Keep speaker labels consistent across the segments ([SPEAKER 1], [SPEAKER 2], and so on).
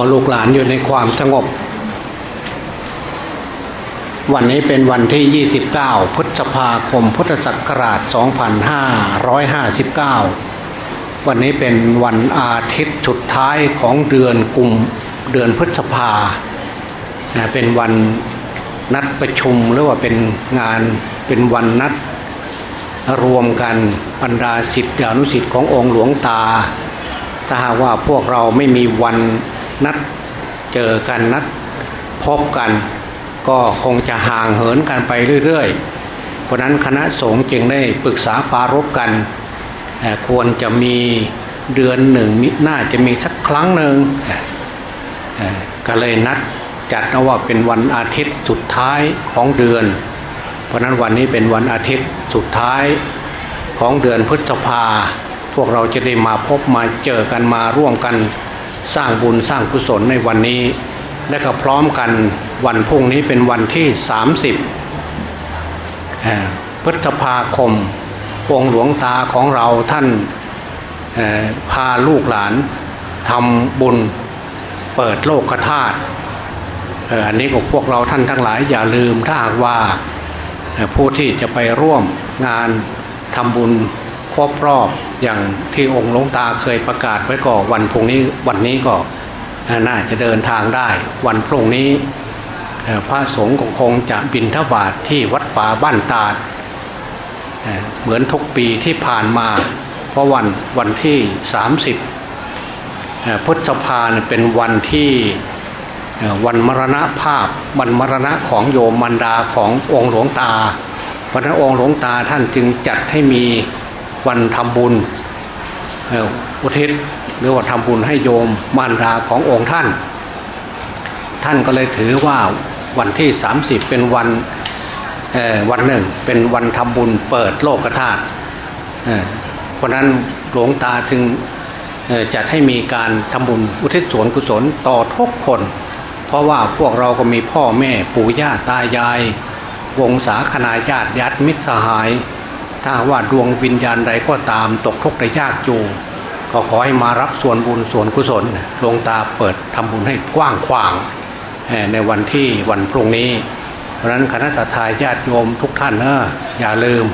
[SPEAKER 1] เอาลูกหลานอยู่ในความสงบ วันนี้เป็นวันที่ 29 พฤษภาคม พุทธศักราช 2559 วันนี้เป็นวันอาทิตย์สุดท้ายของเดือนกุมเดือนพฤษภาอ่าเป็นวันนัดประชุมหรือว่าเป็นงานเป็นวันนัดรวมกันบรรดาสิทธิอนุสิทธิ์ขององค์หลวงตา ถ้าหากว่าพวกเราไม่มีวัน นัดเจอกันนัดพบกัน ก็คงจะห่างเหินกันไปเรื่อยๆ เพราะนั้นคณะสงฆ์จึงได้ปรึกษาปารภกัน ควรจะมีเดือนหนึ่งมิน่าจะมีสักครั้งหนึ่งก็เลยนัดจัดนะว่าเป็นวันอาทิตย์สุดท้ายของเดือน เพราะนั้นวันนี้เป็นวันอาทิตย์สุดท้ายของเดือนพฤษภา พวกเราจะได้มาพบมาเจอกันมาร่วมกัน สร้างบุญสร้างกุศลในวันนี้ และก็พร้อมกันวันพรุ่งนี้เป็นวันที่ 30พฤษภาคมองหลวงตาของเราท่านพาลูกหลานทำบุญเปิดโลกธาตุอันนี้ของพวกเราท่านทั้งหลายอย่าลืมถ้าหากว่าผู้ที่จะไปร่วมงานทำบุญ ครบรอบอย่างที่องค์หลวงตาเคยประกาศไว้ก่อนวันพรุ่งนี้วันนี้ก็น่าจะเดินทางได้ วันพรุ่งนี้พระสงฆ์คงจะบินทบาทที่วัดป่าบ้านตาดเหมือนทุกปีที่ผ่านมา เพราะวันวันที่ 30เอ่อพฤษภาเนี่ยเป็นวันที่วันมรณภาพวันมรณะของโยมมันดาขององค์หลวงตาวันนั้นองค์หลวงตาท่านจึงจัดให้มี วันทำบุญอุทิศหรือว่าทำบุญให้โยมมารดาขององค์ท่าน ท่านก็เลยถือว่าวันที่ 30 เป็นวันวันหนึ่งเป็นวันทำบุญเปิดโลกธาตุเพราะนั้นหลวงตาถึงจัดให้มีการทำบุญอุทิศส่วนกุศลต่อทุกคน เพราะว่าพวกเราก็มีพ่อแม่ปู่ย่าตายาย วงศาคณาญาติญาติมิตรสหาย ถ้าว่าดวงวิญญาณใดก็ตามตกทุกข์ได้ยากอยู่ก็ขอให้มารับส่วนบุญส่วนกุศลหลวงตาเปิดทำบุญให้กว้างขวางในวันที่วันพรุ่งนี้ เพราะฉะนั้นคณะทาญาติโยมทุกท่านเนอะอย่าลืม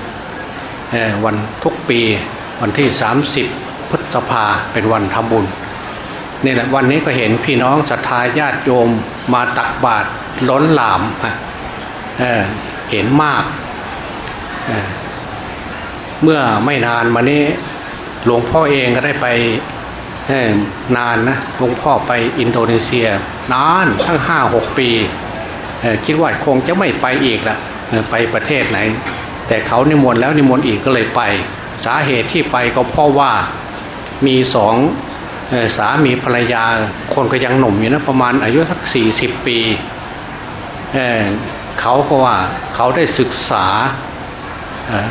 [SPEAKER 1] วันทุกปีวันที่ 30 พฤษภาเป็นวันทำบุญนี่แหละวันนี้ก็เห็นพี่น้องศรัทธาญาติโยมมาตักบาตรล้นหลามเเห็นมาก เมื่อไม่นานมานี้หลวงพ่อเองก็ได้ไปนานนะหลวงพ่อไปอินโดนีเซีย นานทั้งห้าหกปีคิดว่าคงจะไม่ไปอีกละเอ่อไปประเทศไหน แต่เขานิมนต์แล้วนิมนต์อีกก็เลยไป สาเหตุที่ไปก็เพราะว่ามีสองสามีภรรยาคนก็ยังหนุ่มอยู่นะประมาณอายุสักสี่สิบปีเเขาก็ว่าเขาได้ศึกษา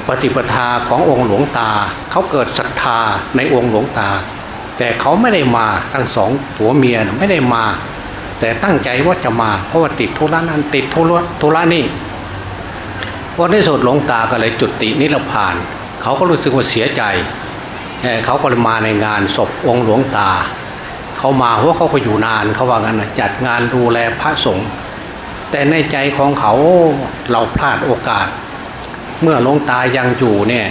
[SPEAKER 1] ปฏิปทาขององค์หลวงตา เขาเกิดศรัทธาในองค์หลวงตา แต่เขาไม่ได้มาทั้งสองผัวเมียไม่ได้มา แต่ตั้งใจว่าจะมาเพราะว่าติดธุระนั้นติดธุระธุระนี่พอในสุดหลวงตาก็เลยจุดตินิพพาน เขาก็รู้สึกว่าเสียใจเอ่อเขาก็เลยมาในงานศพองค์หลวงตา เขามาเพราะเขาก็อยู่นานเขาว่างั้นนะจัดงานดูแลพระสงฆ์แต่ในใจของเขาเราพลาดโอกาส เมื่อหลวงตายังอยู่เนี่ย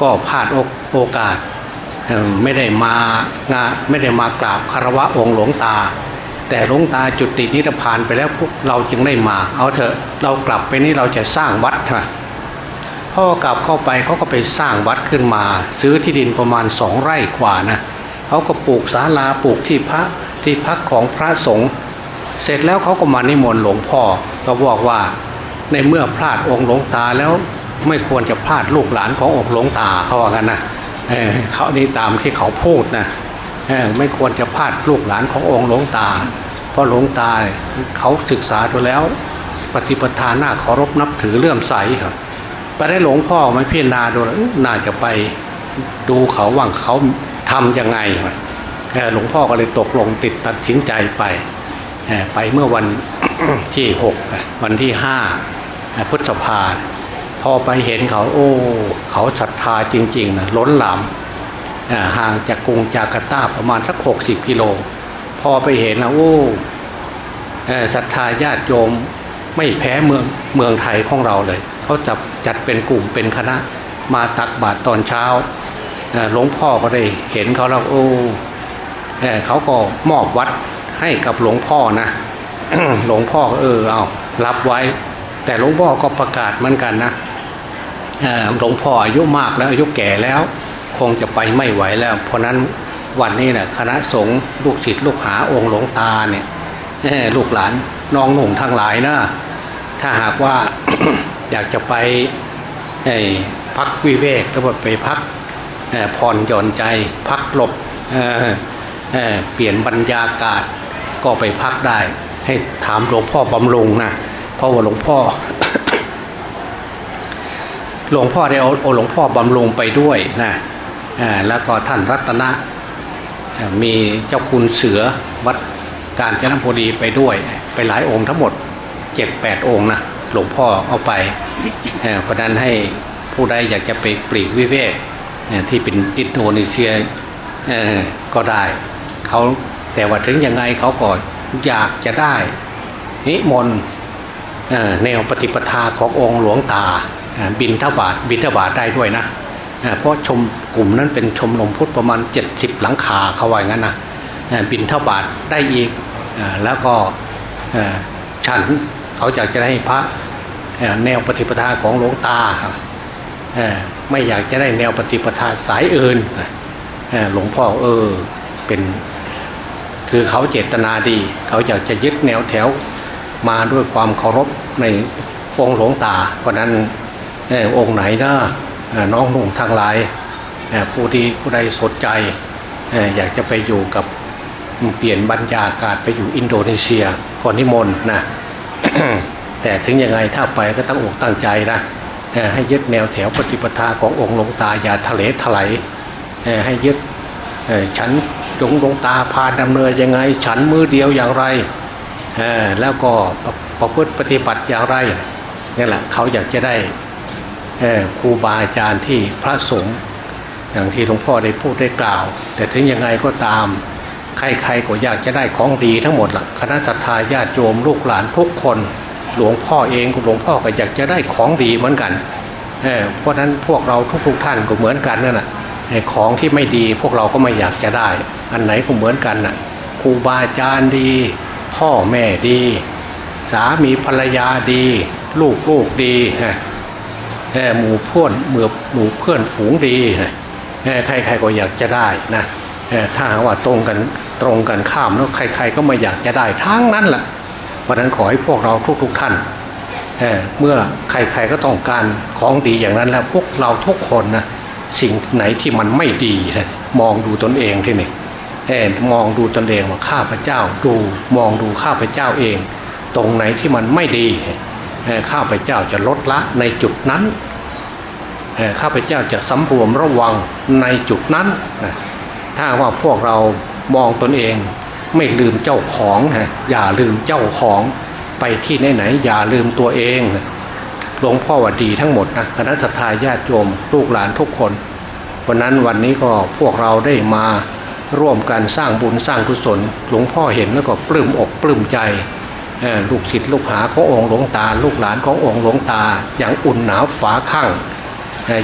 [SPEAKER 1] ก็พลาดโอกาสไม่ได้มางาไม่ได้มากราบคารวะองค์หลวงตา แต่หลวงตาจุตินิพพานไปแล้วพวกเราจึงได้มา เอาเถอะเรากลับไปนี่เราจะสร้างวัดนะพ่อกลับเข้าไปเขาก็ไปสร้างวัดขึ้นมา ซื้อที่ดินประมาณสองไร่กว่านะเขาก็ปลูกศาลาปลูกที่พระที่พักของพระสงฆ์เสร็จแล้วเขาก็มานิมนต์หลวงพ่อก็บอกว่าในเมื่อพลาดองค์หลวงตาแล้ว ไม่ควรจะพลาดลูกหลานขององค์หลวงตาเขาว่ากันนะเเขานี่ตามที่เขาพูดนะไม่ควรจะพลาดลูกหลานขององค์หลวงตา เพราะหลวงตาเขาศึกษาดูแล้ว ปฏิปทาหน้าเคารพนับถือเลื่อมใสครับไปได้หลวงพ่อไมาพิจารณาดูน่าจะไปดูเขาว่างเขาทำยังไงหลวงพ่อก็เลยตกลงติดตัดสินใจไป ไปเมื่อวันที่หกวันที่ห้าพฤษภา อไปเห็นเขาโอ้ เขาศรัทธาจริง ๆนะล้นหลามห่างจากกรุงจาการ์ตาประมาณสักหกสิบกิโล พอไปเห็นแล้วโอ้ศรัทธาญาติโยมไม่แพ้เมืองเมืองไทยของเราเลย เขาจับจัดเป็นกลุ่มเป็นคณะ มาตักบาตรตอนเช้าหลวงพ่อก็ได้เห็นเขาแล้วโอ้เอเขาก็มอบวัดให้กับหลวงพ่อนะหลวงพ่อเออเอารับไว้ แต่หลวงพ่อก็ประกาศเหมือนกันนะ หลวงพ่ออายุมากแล้วอายุแก่แล้ว คงจะไปไม่ไหวแล้ว เพราะนั้นวันนี้นะ่ะคณะสงฆ์ลูกศิษย์ลูกหาองค์หลวงตาเนี่ยลูกหลานน้องหนุ่งทั้งหลายนะถ้าหากว่าอยากจะไปพักวิเวกหรือว่าไปพักผ่อนหย่อนใจ พักหลบเเเปลี่ยนบรรยากาศก็ไปพักได้ ให้ถามหลวงพ่อบำรุงนะเพราะว่าหลวงพ่อ หลวงพ่อได้เอาหลวงพ่อบำรุงไปด้วยนะอ่าแล้วก็ท่านรัตนะมีเจ้าคุณเสือวัดการจนบุรีไปด้วย ไปหลายองค์ทั้งหมดเจ็ดแปดองค์นะหลวงพ่อเอาไปเอ่อเพราะนั้นให้ผู้ใดอยากจะไปปลีกวิเวกเนี่ยที่เป็นอินโดนีเซียเอ่อก็ได้เขาแต่ว่าถึงยังไงเขาก็อยากจะได้นิมนต์แนวปฏิปทาขององค์หลวงตา บินทบาทบินทบาทได้ด้วยนะเพราะชมกลุ่มนั้นเป็นชมรมพุทธประมาณ 70 หลังคาเขาว่าอย่างนั้นนะบินทบาทได้อีกแล้วก็ฉันเขาอยากจะให้พระแนวปฏิปทาของหลวงตาไม่อยากจะได้แนวปฏิปทาสายอื่นหลวงพ่อเออเป็นคือเขาเจตนาดี เขาอยากจะยึดแนวแถวมาด้วยความเคารพในองค์หลวงตาเพราะนั้น ออองค์ไหนนะน้องนุ่งทางหลายผู้ที่ผู้ใดสนใจอยากจะไปอยู่กับเปลี่ยนบรรยากาศไปอยู่อินโดนีเซียก่อนนิมนต์นะแต่ถึงยังไงถ้าไปก็ตั้งอกตั้งใจนะให้ยึดแนวแถวปฏิปทาขององค์หลวงตาอย่าทะเลถลายให้ยึดฉันจงดวงตาพาดำเนินยังไง ฉันมือเดียวอย่างไรแล้วก็ประพฤติปฏิบัติอย่างไรนี่แหละเขาอยากจะได้ ครูบาอาจารย์ที่พระสงฆ์อย่างที่หลวงพ่อได้พูดได้กล่าว แต่ถึงยังไงก็ตาม ใครๆก็อยากจะได้ของดีทั้งหมดละคณะสัตยาญาติโยมลูกหลานทุกคน หลวงพ่อเองกับหลวงพ่อก็อยากจะได้ของดีเหมือนกันเเพราะฉะนั้นพวกเราทุกๆท่านก็เหมือนกันนั่นแหละของที่ไม่ดีพวกเราก็ไม่อยากจะได้ อันไหนก็เหมือนกันน่ะครูบาอาจารย์ดี พ่อแม่ดี สามีภรรยาดี ลูกลูกดีฮะ หมู่เพื่อนหมู่อหมู่เพื่อนฝูงดีฮะใครๆก็อยากจะได้นะถ้าหากว่าตรงกันตรงกันข้ามแล้วใคร ๆ ก็ไม่อยากจะได้ทั้งนั้นแหละเพราะนั้นขอให้พวกเราทุกๆท่านเอ่เมื่อใครๆก็ต้องการของดีอย่างนั้นแล้วพวกเราทุกคนนะสิ่งไหนที่มันไม่ดีนะมองดูตนเองที่นี่มองดูตนเองว่าข้าพเจ้าดูมองดูข้าพเจ้าเอง ตรงไหนที่มันไม่ดีเอ่ข้าพเจ้าจะลดละในจุดนั้น ข้าพเจ้าจะสำรวมระวังในจุดนั้น ถ้าว่าพวกเรามองตนเองไม่ลืมเจ้าของนะอย่าลืมเจ้าของไปที่ไหนๆอย่าลืมตัวเองหลวงพ่อว่าดีทั้งหมดนะคณะสัตยาญาติโยมลูกหลานทุกคน วันนั้นวันนี้ก็พวกเราได้มาร่วมกันสร้างบุญสร้างกุศล หลวงพ่อเห็นแล้วก็ปลื้มอกปลื้มใจลูกศิษย์ลูกหาขององค์หลวงตา ลูกหลานขององค์หลวงตา อย่างอุ่นหนาวฝาข้าง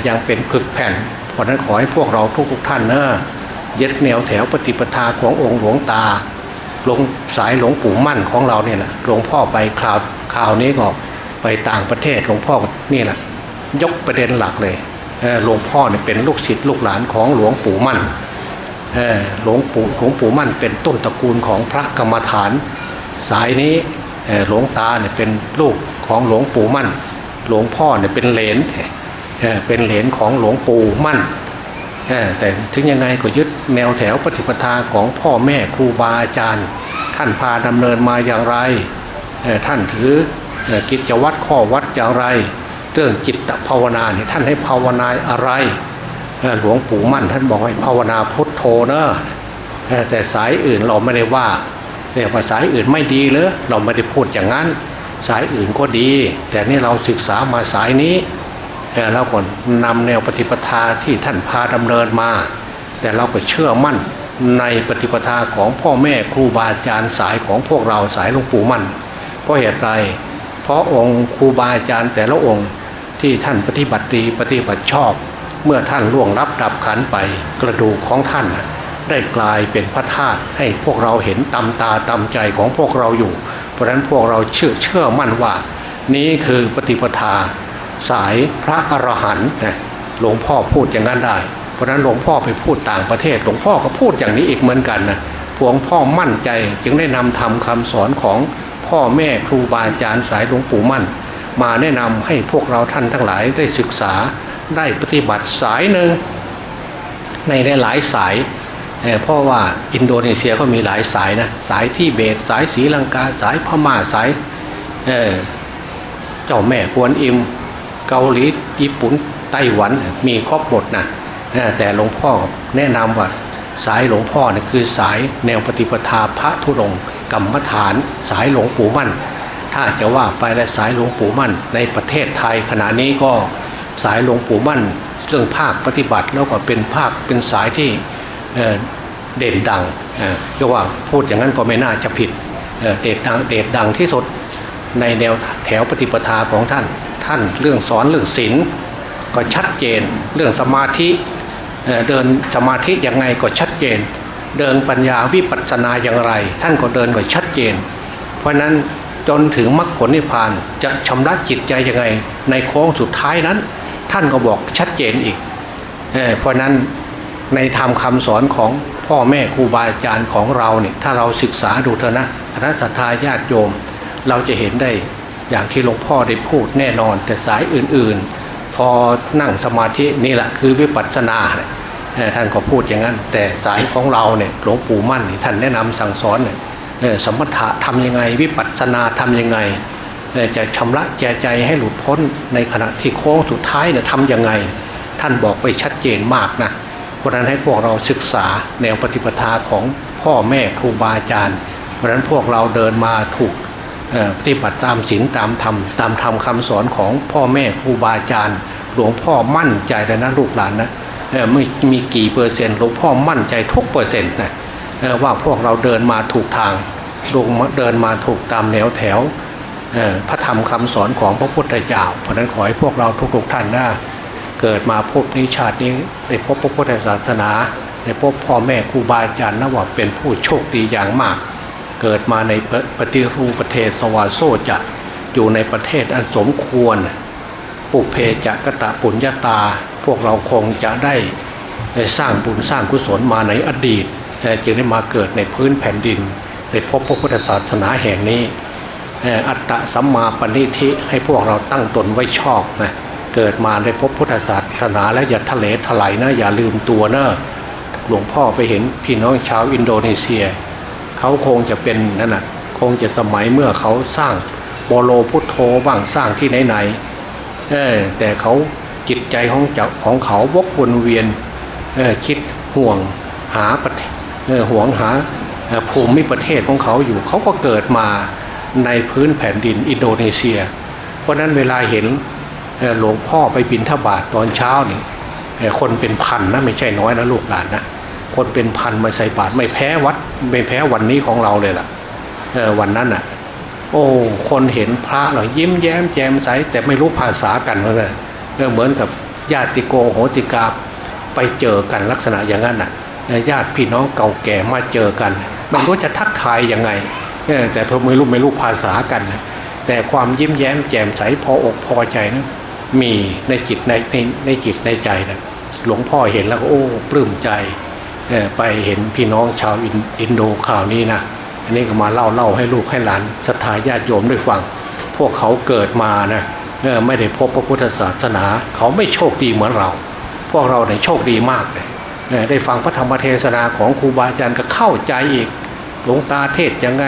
[SPEAKER 1] ยังเป็นผึกแผ่น เพราะนั้นขอให้พวกเราทุกๆท่านเนะยึดแนวแถวปฏิปทาขององค์หลวงตาหลวงสายหลวงปู่มั่นของเราเนี่ยแหละหลวงพ่อไปคราวคราวนี้ก็ไปต่างประเทศหลวงพ่อนี่แหละยกประเด็นหลักเลยเหลวงพ่อเนี่ยเป็นลูกศิษย์ลูกหลานของหลวงปู่มั่นหลวงปู่หลวงปู่มั่นเป็นต้นตระกูลของพระกรรมฐาน สายนี้หลวงตาเนี่ยเป็นลูกของหลวงปู่มั่น หลวงพ่อเนี่ยเป็นเลน เป็นเหลนของหลวงปู่มั่นแต่ถึงยังไงก็ยึดแนวแถวปฏิปทาของพ่อแม่ครูบาอาจารย์ ท่านพาดำเนินมาอย่างไร ท่านถือกิจวัตรข้อวัดอย่างไร เรื่องจิตภาวนาเนี่ยท่านให้ภาวนาอะไร หลวงปู่มั่นท่านบอกให้ภาวนาพุทโธเนอะแต่สายอื่นเราไม่ได้ว่าเนี่ยว่าสายอื่นไม่ดีเลยเราไม่ได้พูดอย่างนั้น สายอื่นก็ดี แต่นี่เราศึกษามาสายนี้ เอ่เราก็นำแนวปฏิปทาที่ท่านพาดำเนินมา แต่เราก็เชื่อมั่นในปฏิปทาของพ่อแม่ครูบาอาจารย์สายของพวกเราสายหลวงปู่มั่น เพราะเหตุไร เพราะองค์ครูบาอาจารย์แต่ละองค์ที่ท่านปฏิบัติดีปฏิบัติชอบ เมื่อท่านล่วงรับดับขันไปกระดูกของท่าน ได้กลายเป็นพระธาตุให้พวกเราเห็นตำตาตำใจของพวกเราอยู่ เพราะฉะนั้นพวกเราเชื่อเชื่อมั่นว่า นี้คือปฏิปทา สายพระอรหันต์หลวงพ่อพูดอย่างนั้นได้ เพราะนั้นหลวงพ่อไปพูดต่างประเทศ หลวงพ่อก็พูดอย่างนี้อีกเหมือนกันนะพวงพ่อมั่นใจจึงได้นำทำคำสอนของพ่อแม่ครูบาอาจารย์สายหลวงปู่มั่น มาแนะนำให้พวกเราท่านทั้งหลายได้ศึกษาได้ปฏิบัติสายหนึ่งในหลายสายเพราะว่าอินโดนีเซียก็มีหลายสายนะสายที่เบตสายศรีลังกาสายพม่าสายเเจ้าแม่กวนอิม เกาหลีญี่ปุ่นไต้หวันมีครบหมดนะแต่หลวงพ่อแนะนำว่าสายหลวงพ่อเนี่ยคือสายแนวปฏิปทาพระธุดงกรรมฐาน สายหลวงปู่มั่น ถ้าจะว่าไปและสายหลวงปู่มั่น ในประเทศไทยขณะนี้ก็สายหลวงปู่มั่น เรื่องภาคปฏิบัติแล้วก็เป็นภาคเป็นสายที่เเด่นดังเอ่อเรียกว่าพูดอย่างนั้นก็ไม่น่าจะผิดเเด่นดังเด่นดังที่สุดในแนวแถวปฏิปทาของท่าน ท่านเรื่องสอนเรื่องศีลก็ชัดเจน เรื่องสมาธิเดินสมาธิยังไงก็ชัดเจน เดินปัญญาวิปัสสนาอย่างไร ท่านก็เดินก็ชัดเจน เพราะนั้นจนถึงมรรคผลนิพพานจะชำระจิตใจยังไง ในโค้งสุดท้ายนั้น ท่านก็บอกชัดเจนอีกเอเพราะฉะนั้นในธรรมคำสอนของพ่อแม่ครูบาอาจารย์ของเราเนี่ยถ้าเราศึกษาดูเถอะนะคณะสัตยาญาติโยม เราจะเห็นได้ อย่างที่หลวงพ่อได้พูดแน่นอน แต่สายอื่นๆ พอนั่งสมาธินี่แหละคือวิปัสสนาเนี่ยท่านก็พูดอย่างนั้น แต่สายของเราเนี่ยหลวงปู่มั่นนี่ท่านแนะนำสั่งสอนเนี่ยสมถะทำยังไง วิปัสสนาทำยังไงจะชำระแจใจให้หลุดพ้นในขณะที่โค้งสุดท้ายเนี่ยทำยังไง ท่านบอกไว้ชัดเจนมากนะเพราะฉะนั้นให้พวกเราศึกษาแนวปฏิปทาของพ่อแม่ครูบาอาจารย์ เพราะฉะนั้นพวกเราเดินมาถูก ปฏิบัติตามศีลตามธรรมตามธรรมคำสอนของพ่อแม่ครูบาอาจารย์ หลวงพ่อมั่นใจเลยนะลูกหลานนะไม่มีกี่เปอร์เซ็นต์หลวงพ่อมั่นใจทุกเปอร์เซ็นต์นะว่าพวกเราเดินมาถูกทางลงเดินมาถูกตามแนวแถวพระธรรมคำสอนของพระพุทธเจ้าเพราะฉะนั้นขอให้พวกเราทุกๆท่านนะเกิดมาพบนี้ชาตินี้ได้พบพระพุทธศาสนาได้พบพ่อแม่ครูบาอาจารย์นะว่าเป็นผู้โชคดีอย่างมาก เกิดมาในปฏิรูปประเทศสวาโซจะอยู่ในประเทศอันสมควร ปุเพจะกะตะปุญญาตา พวกเราคงจะได้สร้างบุญสร้างกุศลมาในอดีต แต่จึงได้มาเกิดในพื้นแผ่นดินได้พบพระพุทธศาสนาแห่งนี้อัตตะสัมมาปณิธิให้พวกเราตั้งตนไว้ชอบนะเกิดมาได้พบพุทธศาสนาและอย่าทะเลถลายนะอย่าลืมตัวนะหลวงพ่อไปเห็นพี่น้องชาวอินโดนีเซีย เขาคงจะเป็นนั่นนะคงจะสมัยเมื่อเขาสร้างโบโลพุทโธบ้างสร้างที่ไหนๆเออแต่เขาจิตใจของจของเขาวกวนเวียนเออคิดห่วงหาประเออห่วงหาภูมิประเทศของเขาอยู่ เขาก็เกิดมาในพื้นแผ่นดินอินโดนีเซีย เพราะนั้นเวลาเห็นหลวงพ่อไปบินทบาทตอนเช้านี่คนเป็นพันนะไม่ใช่น้อยนะลูกหลานนะ คนเป็นพันมาใส่บาตรไม่แพ้วัดไม่แพ้วันนี้ของเราเลยล่ะเออวันนั้นอะ โอ้คนเห็นพระเรายิ้มแย้มแจ่มใสแต่ไม่รู้ภาษากันเลยเออเหมือนกับญาติโกโหติกาไปเจอกันลักษณะอย่างนั้นอะญาติพี่น้องเก่าแก่มาเจอกันไมันรู้จะทักทายยังไงเออแต่เพิ่ไม่รู้ไม่รู้ภาษากันนะแต่ความยิ้มแย้มแจ่มใสพออกพอใจนะมีในจิตในในในจิตในใจนะหลวงพ่อเห็นแล้วโอ้ปลื้มใจ ไปเห็นพี่น้องชาวอินอนโดข่าวนี้นะอันนี้ก็มาเล่าเล่าให้ลูกให้หลานศรัทธาญาติโยมได้ฟัง พวกเขาเกิดมานะไม่ได้พบพระพุทธศาสนา เขาไม่โชคดีเหมือนเรา พวกเราเนี่ยโชคดีมากเลยได้ฟังพระธรรมเทศนาของครูบาอาจารย์ก็เข้าใจอีกหลวงตาเทศยังไง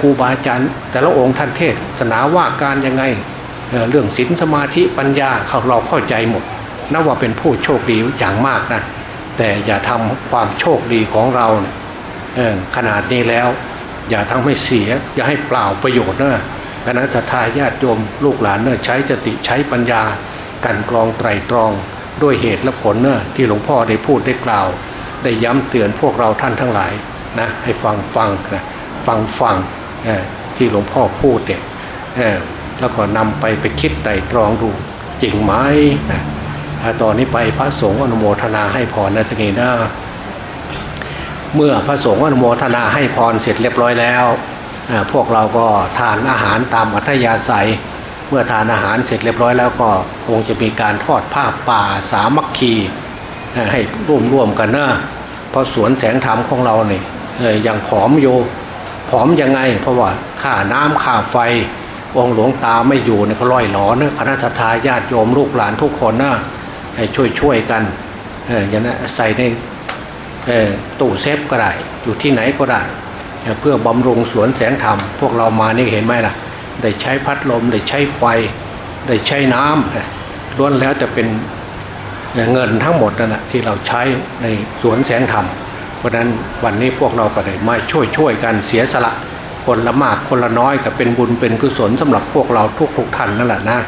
[SPEAKER 1] ครูบาอาจารย์แต่ละองค์ท่านเทศศาสนาว่าการยังไงเรื่องศีลสมาธิปัญญาเขาเราเข้าใจหมดนับว่าเป็นผู้โชคดีอย่างมากนะ แต่อย่าทำความโชคดีของเราเนี่ยขนาดนี้แล้ว อย่าทำให้เสีย อย่าให้เปล่าประโยชน์เนอะคณะทาญาติโยมลูกหลานเนอะใช้สติใช้ปัญญา กันกรองไตรตรองด้วยเหตุและผลเนอะที่หลวงพ่อได้พูดได้กล่าว ได้ย้ำเตือนพวกเราท่านทั้งหลายนะให้ฟังฟังนะฟังฟังที่หลวงพ่อพูดเนี่ยแล้วก็นำไปไปคิดไตรตรองดูจริงไหมนะ ตอนนี้ไปพระสงฆ์อนุโมทนาให้พรนะทีนี้นะเมื่อพระสงฆ์อนุโมทนาให้พรเสร็จเรียบร้อยแล้ว พวกเราก็ทานอาหารตามอัธยาศัย เมื่อทานอาหารเสร็จเรียบร้อยแล้วก็คงจะมีการทอดผ้าป่าสามัคคีให้ร่วมร่วมกันนะเพราะสวนแสงธรรมของเราเนี่ยเอ่อยังผอมอยู่ผอมยังไง เพราะว่าค่าน้ำค่าไฟ องหลวงตาไม่อยู่เนี่ยก็ร่อยหลอนะคณะสัตยาญาติโยมลูกหลานทุกคนนะให้ ช่วยช่วยกันเอออย่างนั้นใส่ในตู้เซฟก็ได้อยู่ที่ไหนก็ได้เพื่อบำรุงสวนแสงธรรม พวกเรามานี่เห็นไหมล่ะ ได้ใช้พัดลม ได้ใช้ไฟ ได้ใช้น้ำเอ่อล้วนแล้วจะเป็นเงินทั้งหมดนั่นแหะที่เราใช้ในสวนแสงธรรม เพราะนั้นวันนี้พวกเราก็ได้มาช่วยช่วยกันเสียสละ คนละมากคนละน้อยก็เป็นบุญเป็นกุศลสำหรับพวกเราทุกๆท่านนั่นแหละนะ